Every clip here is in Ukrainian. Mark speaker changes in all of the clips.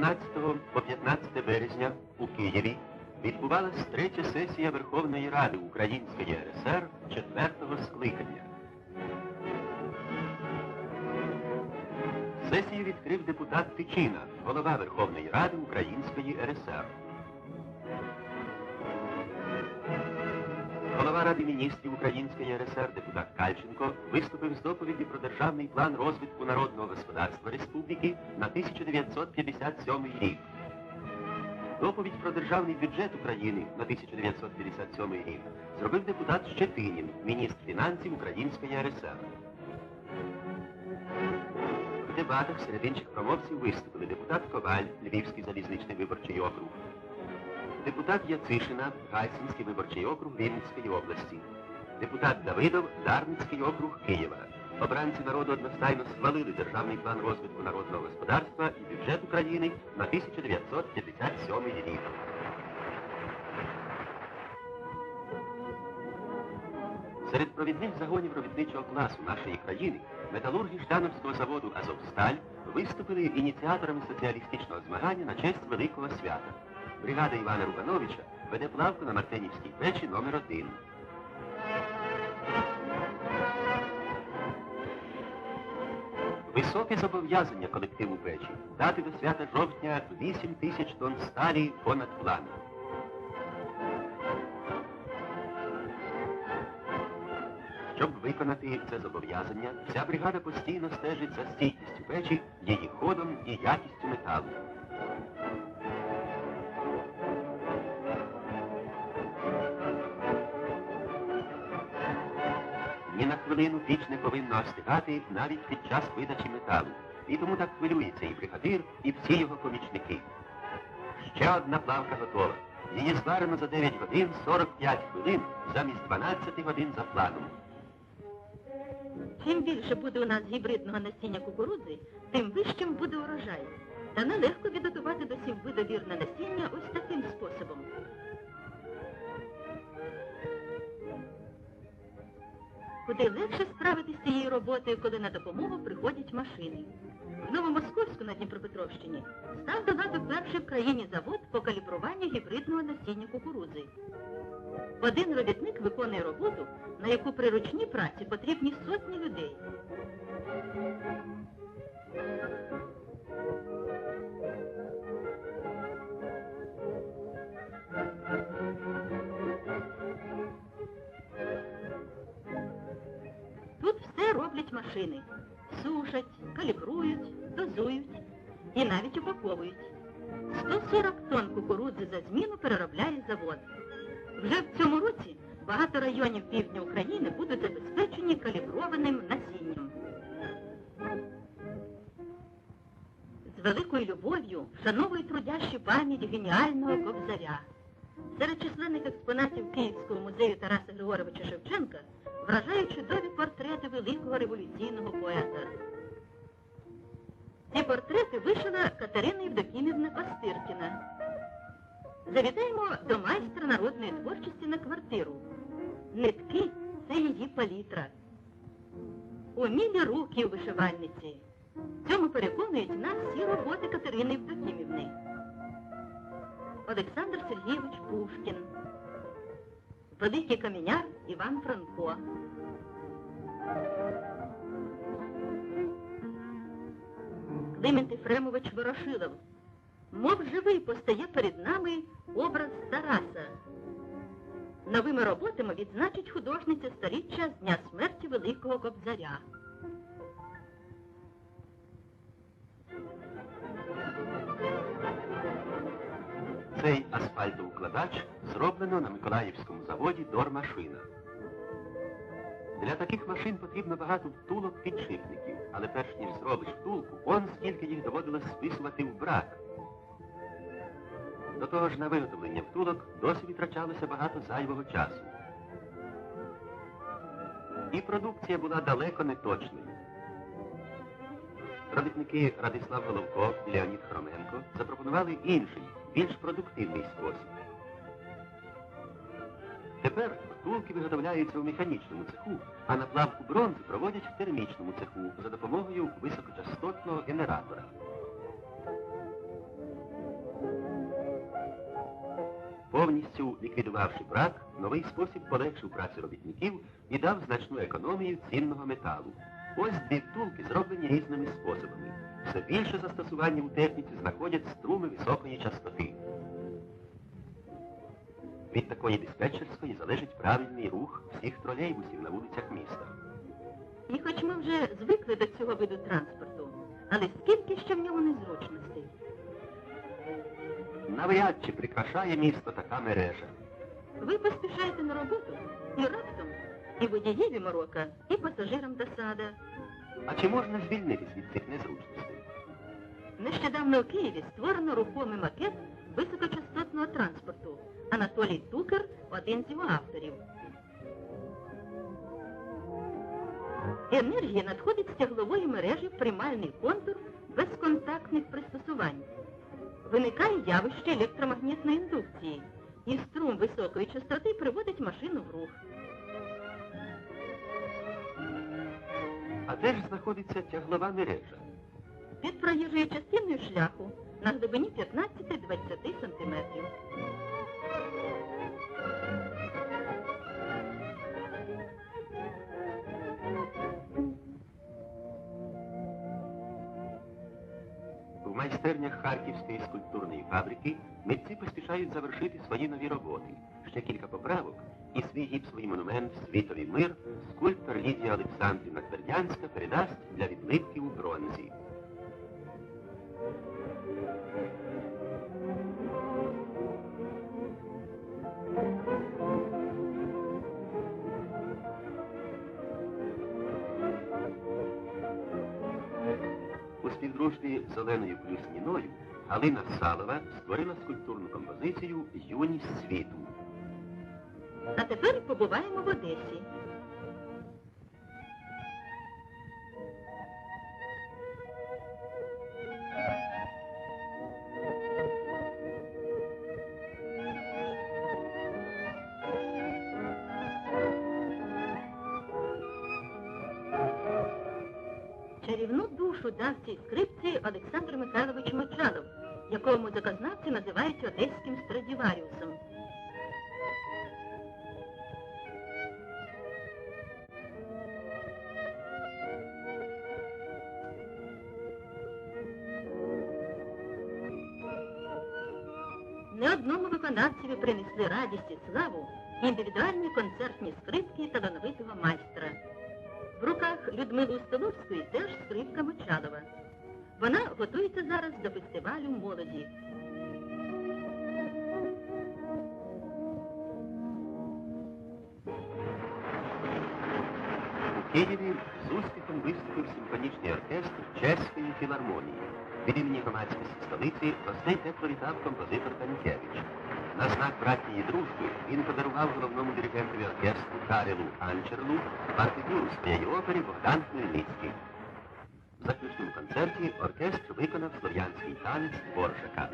Speaker 1: 13 по 15 березня у Києві відбувалась третя сесія Верховної Ради Української РСР четвертого скликання. Сесію відкрив депутат Тичина, голова Верховної Ради Української РСР. Голова Ради міністрів Української РСР депутат Кальченко виступив з доповіді про державний план розвитку народного господарства республіки на 1957 рік. Доповідь про державний бюджет України на 1957 рік зробив депутат Щетинін, міністр фінансів Української РСР. В дебатах серед інших промовців виступили депутат Коваль, Львівський залізничний виборчий округ, депутат Яцишина, Гайсинський виборчий округ Рівненської області, депутат Давидов, Дарницький округ Києва. Обранці народу одностайно схвалили державний план розвитку народного господарства і бюджет України на 1957 рік. Серед провідних загонів робітничого класу нашої країни металурги Ждановського заводу Азовсталь виступили ініціаторами соціалістичного змагання на честь великого свята. Бригада Івана Рубановича веде плавку на Мартинівській печі номер 1 Високе зобов'язання колективу печі дати до свята жовтня 8 тисяч тонн сталі понад планом. Щоб виконати це зобов'язання, вся бригада постійно стежить за стійкістю печі, її ходом і якістю металу. Хвилину піч не повинна остигати навіть під час видачі металу. І тому так хвилюється і бригадир, і всі його помічники. Ще одна плавка готова. Її зварено за 9 годин 45 хвилин замість 12 годин за планом.
Speaker 2: Чим більше буде у нас гібридного насіння кукурудзи, тим вищим буде урожай. Та нелегко підготувати до сіввидовірне насіння ось таким способом. Куди легше справитися з цією роботою, коли на допомогу приходять машини. В Новомосковську на Дніпропетровщині став до ладу перший в країні завод по калібруванню гібридного насіння кукурудзи. Один робітник виконує роботу, на яку при ручній праці потрібні сотні людей. Машини. Сушать, калібрують, дозують і навіть упаковують. 140 тонн кукурудзи за зміну переробляє завод. Вже в цьому році багато районів півдня України будуть забезпечені каліброваним насінням. З великою любов'ю вшановують трудящі пам'ять геніального кобзаря. Серед численних експонатів Київського музею Тараса Григоровича Шевченка чудові портрети великого революційного поета. Ці портрети вишила Катерина Євдокімівна Пастиркіна. Завітаємо до майстра народної творчості на квартиру. Нитки це її палітра. Умілі руки у вишивальниці. Цьому переконують нас всі роботи Катерини Євдокімівни. Олександр Сергійович Пушкін. Великий каменяр Іван Франко. Климент Ефремович Ворошилов. Мов живий постає перед нами образ Тараса. Новими роботами відзначить художниця сторіччя з дня смерті Великого Кобзаря.
Speaker 1: Цей асфальтоукладач зроблено на Миколаївському заводі Дормашина. Для таких машин потрібно багато втулок підшипників, але перш ніж зробиш втулку, он скільки їх доводилось списувати в брак. До того ж на виготовлення втулок досі витрачалося багато зайвого часу. І продукція була далеко не точною. Робітники Радислав Головко і Леонід Хроменко запропонували інший, більш продуктивний спосіб. Тепер втулки виготовляються у механічному цеху, а наплавку бронзи проводять в термічному цеху за допомогою високочастотного генератора. Повністю ліквідувавши брак, новий спосіб полегшив працю робітників і дав значну економію цінного металу. Ось дві втулки зроблені різними способами. Все більше застосування у техніці знаходять струми високої частоти. Від такої диспетчерської залежить правильний рух всіх тролейбусів на вулицях міста.
Speaker 2: І хоч ми вже звикли до цього виду транспорту, але скільки ще в ньому незручностей.
Speaker 1: Навряд чи прикрашає місто така мережа.
Speaker 2: Ви поспішаєте на роботу і раптом і водієві морока, і пасажирам досада.
Speaker 1: А чи можна звільнитись від цих незручностей?
Speaker 2: Нещодавно у Києві створено рухомий макет високочастотного транспорту. Анатолій Тукер один з його авторів. Енергія надходить з тяглової мережі в приймальний контур безконтактних пристосувань. Виникає явище електромагнітної індукції, і струм високої частоти приводить машину в рух.
Speaker 1: А де ж знаходиться тяглова мережа?
Speaker 2: Під проїжджою частиною шляху на глибині 15-20 сантиметрів.
Speaker 1: Майстернях Харківської скульптурної фабрики митці поспішають завершити свої нові роботи. Ще кілька поправок і свій гіпсовий монумент Світовий мир скульптор Лідія Олександрівна Твердянська передасть для відливки у бронзі. У зеленою Плюсніною Галина Салова створила скульптурну композицію Юність світу.
Speaker 2: А тепер побуваємо в Одесі. Цій скрипці Олександр Михайлович Мочалов, якого музикознавці називають одеським Страдіваріусом. Не одному виконавцеві принесли радість і славу індивідуальні концертні скрипки талановитого майстра. В руках Людмили Устоловської теж скрипка Мочалова. Вона готується зараз до фестивалю молоді.
Speaker 1: У Києві з успіхом виступив симфонічний оркестр Чеської філармонії. Від імені громадськості столиці власне тепло вітав композитор Танкевич. На знак братньої дружби він подарував головному диригентові оркестру Карелу Анчерлу партитуру своєї опери Богдан Хмельницький. В заключному концерті оркестр виконав слов'янський танець Боржака.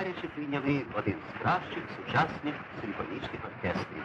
Speaker 1: Гаряче прийняли один з кращих сучасних симфонічних оркестрів.